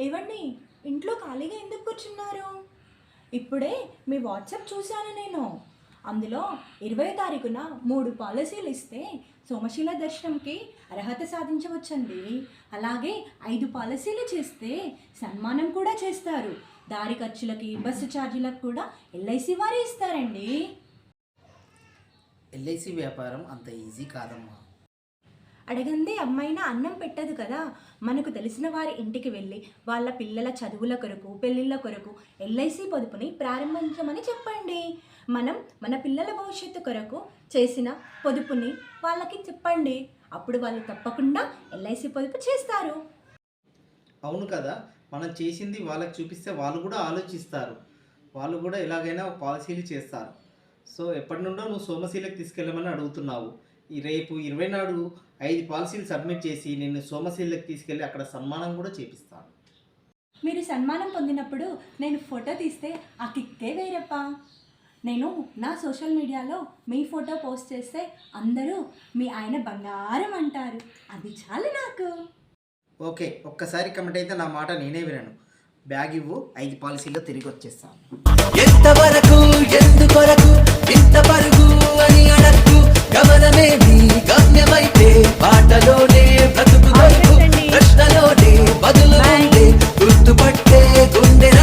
ఏవండి? ఇంట్లో ఖాళీగా ఎందుకు కూర్చున్నారు? ఇప్పుడే మీ వాట్సాప్ చూశాను నేను. అందులో ఇరవై తారీఖున మూడు పాలసీలు ఇస్తే సోమశీల దర్శనంకి అర్హత సాధించవచ్చండి. అలాగే ఐదు పాలసీలు చేస్తే సన్మానం కూడా చేస్తారు. దారి ఖర్చులకి బస్సు ఛార్జీలకు కూడా ఎల్ఐసి వారే ఇస్తారండి. ఎల్ఐసి వ్యాపారం అంత ఈజీ కాదమ్మా. అడగంది అమ్మాయినా అన్నం పెట్టదు కదా. మనకు తెలిసిన వారి ఇంటికి వెళ్ళి వాళ్ళ పిల్లల చదువుల కొరకు పెళ్ళిళ్ళ కొరకు ఎల్ఐసి పొదుపుని ప్రారంభించమని చెప్పండి. మనం మన పిల్లల భవిష్యత్తు కొరకు చేసిన పొదుపుని వాళ్ళకి చెప్పండి. అప్పుడు వాళ్ళు తప్పకుండా ఎల్ఐసి పొదుపు చేస్తారు. అవును కదా. మనం చేసింది వాళ్ళకి చూపిస్తే వాళ్ళు కూడా ఆలోచిస్తారు. వాళ్ళు కూడా ఎలాగైనా పాలసీలు చేస్తారు. సో ఎప్పటి నుండో నువ్వు సోమశీలకు తీసుకెళ్ళమని అడుగుతున్నావు. రేపు ఇరవై నాడు ఐదు పాలసీలు సబ్మిట్ చేసి నిన్ను సోమశీలకు తీసుకెళ్ళి అక్కడ సన్మానం కూడా చేపిస్తాను. మీరు సన్మానం పొందినప్పుడు నేను ఫోటో తీస్తే ఆ కిక్కే వేరప్ప. నేను నా సోషల్ మీడియాలో మీ ఫోటో పోస్ట్ చేస్తే అందరూ మీ ఆయన బంగారం అంటారు. అది చాలు నాకు. ఓకే ఒక్కసారి కమిట్ అయితే నా మాట నేనే వినను. బ్యాగ్ ఇవ్వు ఐదు పాలసీలో తిరిగి వచ్చేస్తాను. ఎంతవరకు అని